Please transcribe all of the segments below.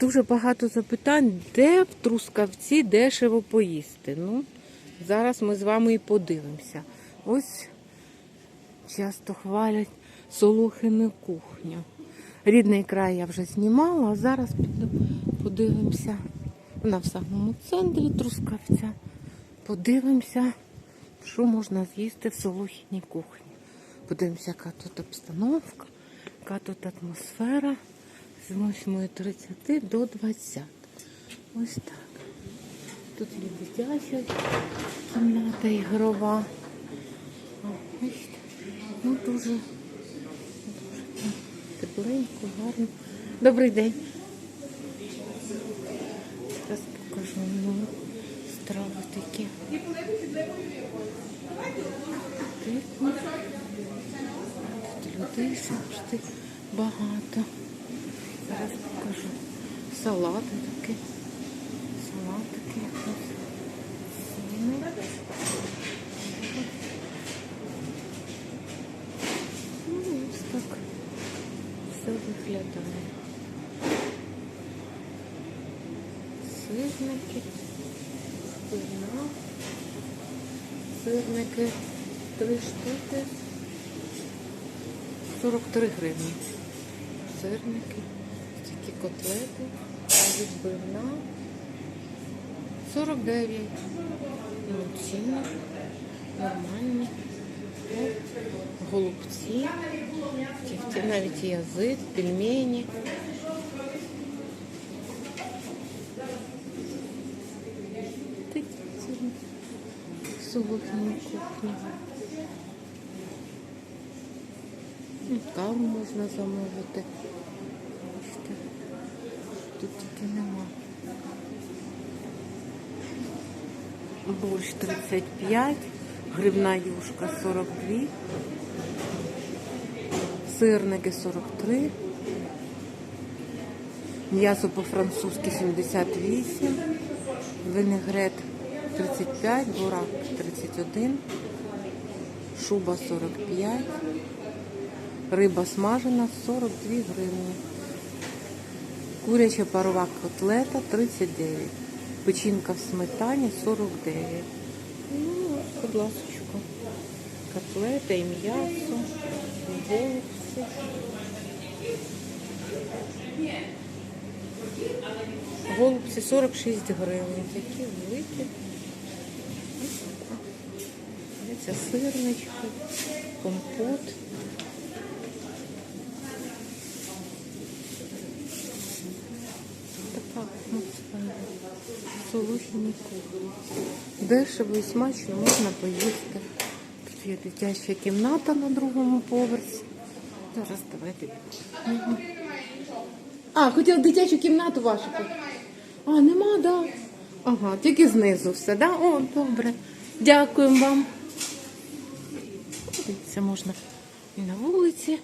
дуже багато запитань, де в Трускавці дешево поїсти. Ну, зараз ми з вами і подивимося. Ось часто хвалять Солохину кухню. Рідний край я вже знімала, а зараз подивимося. В самому центрі Трускавця. Подивимося, що можна з'їсти в Солохіній кухні. Подивимося, яка тут обстановка, яка тут атмосфера з 8.30 до 20. Ось так. Тут є дитяча кімната ігрова. Ну дуже, дуже тепленько, гарно. Добрий день. Зараз покажу ну, страви такі. Тут людей завжди багато. Зараз покажу. Салати такі. Салатики. Ну, ось так все виглядає. Сирники, сирна, сирники, три штуки, 43 гривні. Сирники, такі котлети, відбивна, 49. Ну, ціни нормальні. Голубці, навіть язик, пельмені. Такі ціни. Кухні. Каву можна замовити. Бачите, Тут тільки нема. Борщ 35, грибна юшка 42, сирники 43, м'ясо по-французьки 78, винегрет 35, бурак 31, шуба 45, риба смажена 42 гривні. Куряча парова котлета 39. Печінка в сметані 49. Ну, будь ласка. Котлета і м'ясо, голубці. Голубці 46 гривень. Такі великі. Це сирнички, компот. Така атмосфера. Солохіні кухні. Дешево і смачно можна поїсти. Тут є дитяча кімната на другому поверсі. Зараз давайте. А, хотіла дитячу кімнату вашу. А, нема, да. Ага, тільки знизу все, да? О, добре. Дякуємо вам. Це можна і на вулиці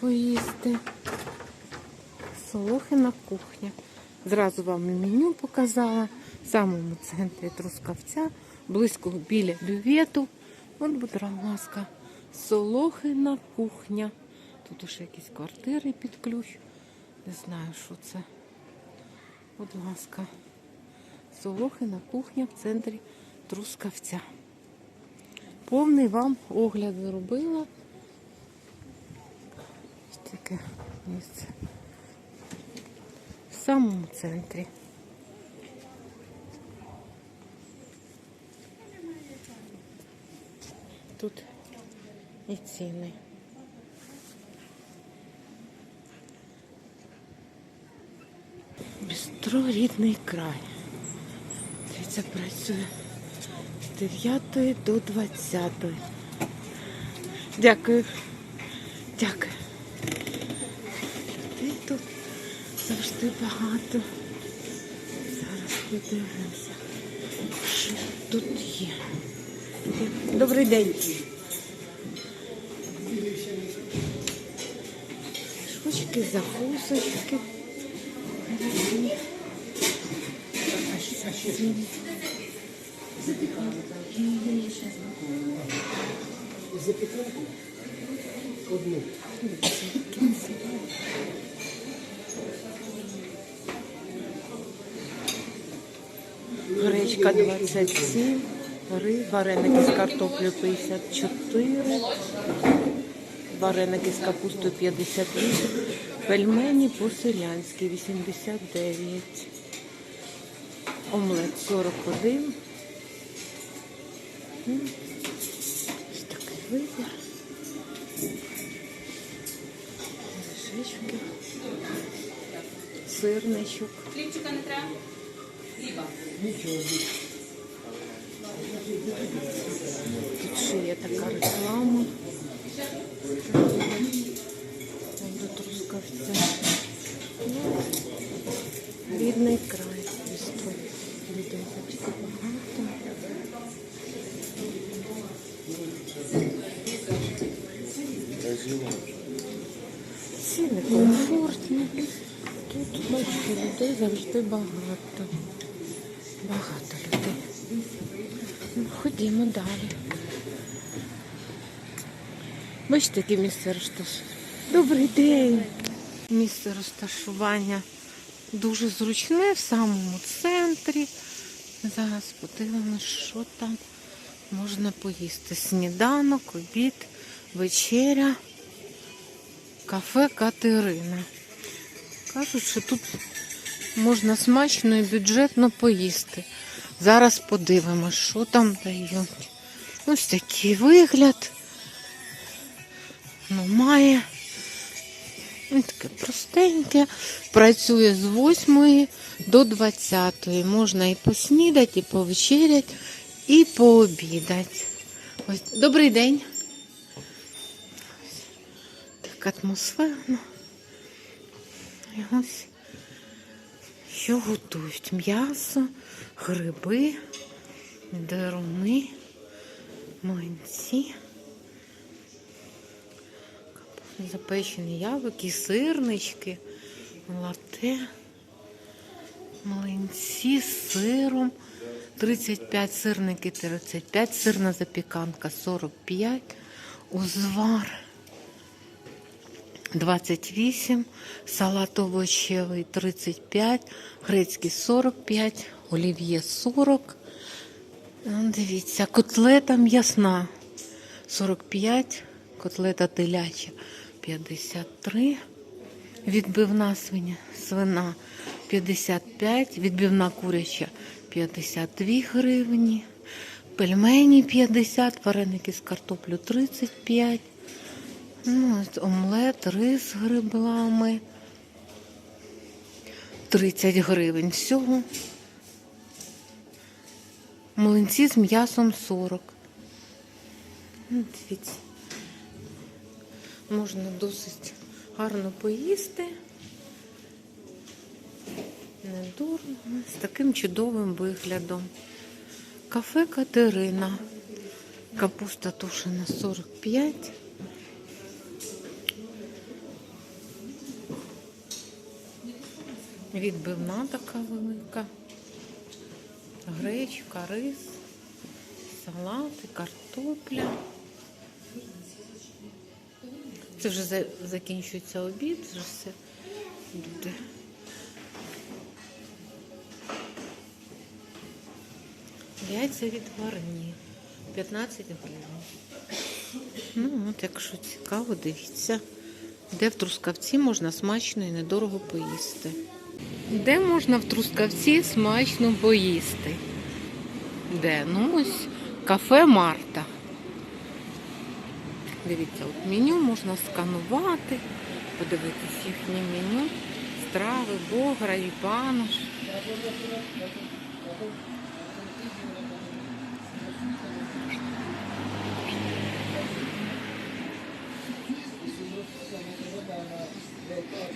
поїсти. Солохина кухня. Зразу вам і меню показала. В самому центрі Трускавця, близько біля бювету. От, будь ласка, Солохина кухня. Тут уже якісь квартири під ключ. Не знаю, що це. Будь ласка, Солохина кухня в центрі Трускавця. Повний вам огляд зробила. Ось таке місце. Самому центрі. Тут і ціни. Бістро рідний край. Це працює з 9 до 20. Дякую. Дякую. Ти тут завжди багато. Зараз подивимося, що тут є. Добрий день. Шучки, закусочки. Запіканку одну. Гречка 27, ри- вареники з картоплею 54, вареники з капустою 58, пельмені по-селянськи 89, омлет 41. М, Ось такий вибір. Сирничок. Хлібчика не треба? Хліба. Тут ще є така реклама. Там до Трускавця. Ну, край. Історія. Людей завжди багато. Ціни комфортні. Тут, бачите, людей завжди багато. Багато людей. Ходімо далі. Бачите, яке місце розташування. Добрий день. Місце розташування дуже зручне в самому центрі. Зараз подивимось, що там можна поїсти. Сніданок, обід, вечеря, кафе Катерина. Кажуть, що тут можна смачно і бюджетно поїсти. Зараз подивимось, що там дають. Ось такий вигляд. Ну, має. Таке простеньке. Працює з 8 до 20. Можна і поснідати, і повечеряти, і пообідати. Ось. Добрий день. Так атмосферно. Ось що готують? М'ясо, гриби, деруни, млинці, запечені яблуки, сирнички, лате, млинці з сиром, 35 сирники, 35, сирна запіканка 45, узвар 28, салат овочевий 35, грецький 45, олів'є 40. Ну, Дивіться, котлета м'ясна 45, котлета теляча 53, відбивна свиня, свина 55, відбивна куряча 52 гривні, пельмені 50, вареники з картоплю 35. Ну, омлет, рис з гриблами. 30 гривень всього. Млинці з м'ясом 40. Ну, Дивіться. Можна досить гарно поїсти. Недорого. З таким чудовим виглядом. Кафе Катерина. Капуста тушена 45. Відбивна така велика. Гречка, рис, салати, картопля. Це вже закінчується обід, вже все люди. Яйця відварні. 15 гривень. Ну, от якщо цікаво, дивіться. Де в Трускавці можна смачно і недорого поїсти. Де можна в Трускавці смачно поїсти? Де? Ну ось кафе Марта. Дивіться, от меню можна сканувати, подивитись їхнє меню, страви, богра і банош.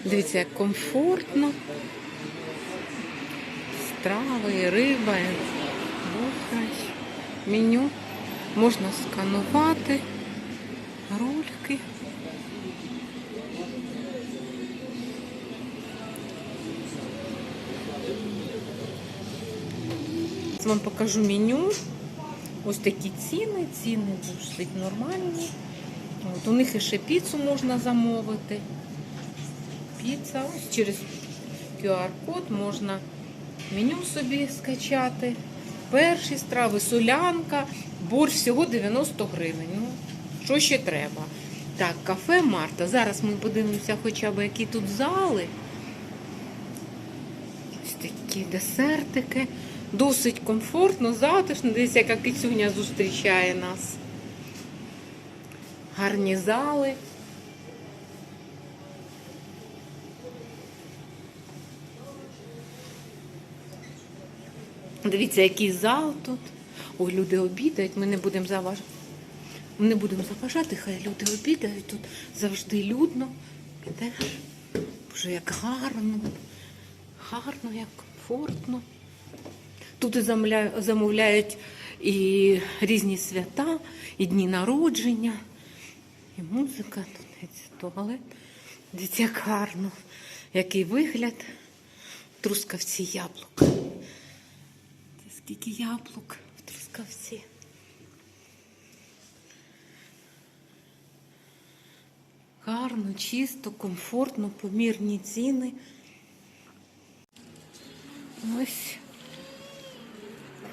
Дивіться, як комфортно. Страви, і риба, бухач. Меню можна сканувати. Рольки. Вам покажу меню. Ось такі ціни. Ціни досить нормальні. От, у них ще піцу можна замовити. Піца. Ось через QR-код можна меню собі скачати перші страви, солянка, борщ всього 90 гривень. Ну, що ще треба? Так, кафе Марта. Зараз ми подивимося хоча б, які тут зали. Ось такі десертики. Досить комфортно, затишно. Дивіться, яка кицюня зустрічає нас. Гарні зали. Дивіться, який зал тут. Ой, люди обідають, ми не будемо заважати. Ми не будемо заважати, хай люди обідають. Тут завжди людно. Ідеш. Боже, як гарно. Гарно, як комфортно. Тут і замовляють і різні свята, і дні народження, і музика, тут туалет. Дивіться, як гарно, який вигляд. Трускавці яблук. Скільки яблук в трускавці. Гарно, чисто, комфортно, помірні ціни. Ось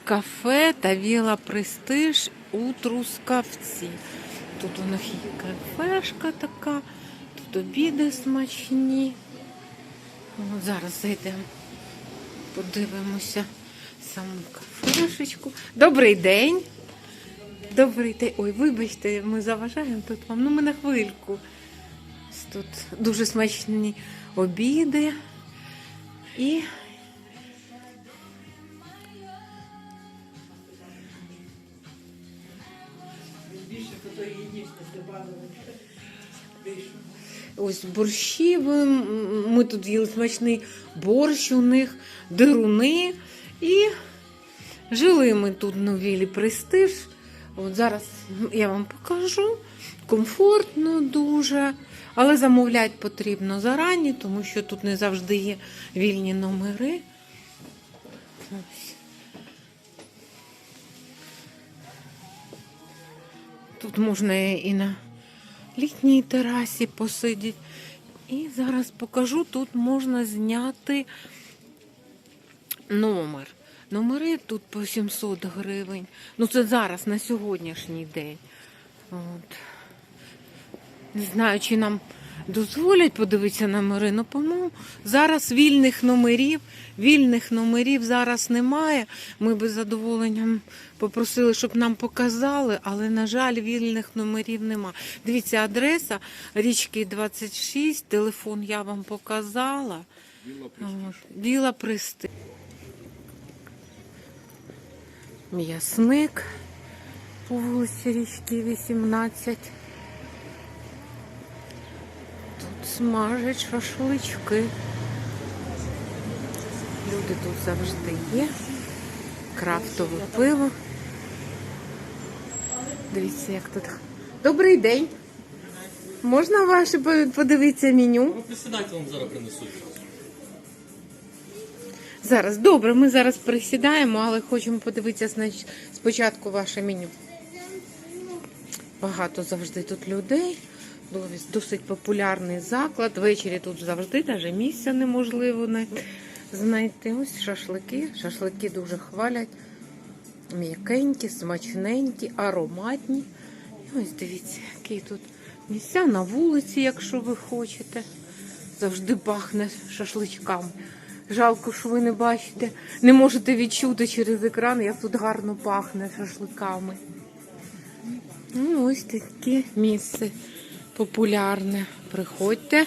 кафе та віла Престиж у Трускавці. Тут у них є кафешка така, тут обіди смачні. От зараз зайдемо, подивимося саму кафешечку. Добрий день. Добрий день. Ой, вибачте, ми заважаємо тут вам. Ну, ми на хвильку. Тут дуже смачні обіди. І. Ось борщі. Ми тут їли смачний борщ у них, дируни. І жили ми тут на вілі Престиж. От зараз я вам покажу. Комфортно дуже. Але замовляти потрібно зарані, тому що тут не завжди є вільні номери. Тут можна і на літній терасі посидіти. І зараз покажу, тут можна зняти номер. Номери тут по 700 гривень. Ну, це зараз на сьогоднішній день. От. Не знаю, чи нам дозволять подивитися номери. Ну, по-моєму, зараз вільних номерів, вільних номерів зараз немає. Ми би з задоволенням попросили, щоб нам показали, але, на жаль, вільних номерів нема. Дивіться, адреса річки 26, телефон я вам показала. От, Біла присти. М'ясник по вулиці річки 18. Тут смажать шашлички. Люди тут завжди є. Крафтове пиво. Дивіться, як тут. Добрий день. Можна ваше подивитися меню? Ну, вам зараз принесуть. Зараз добре, ми зараз присідаємо, але хочемо подивитися спочатку ваше меню. Багато завжди тут людей. Дос- Досить популярний заклад. Ввечері тут завжди навіть місця неможливо не знайти. Ось шашлики. Шашлики дуже хвалять. М'якенькі, смачненькі, ароматні. І ось дивіться, які тут місця на вулиці, якщо ви хочете. Завжди пахне шашличками. Жалко, що ви не бачите, не можете відчути через екран, як тут гарно пахне шашликами. Ну, ось таке місце популярне. Приходьте.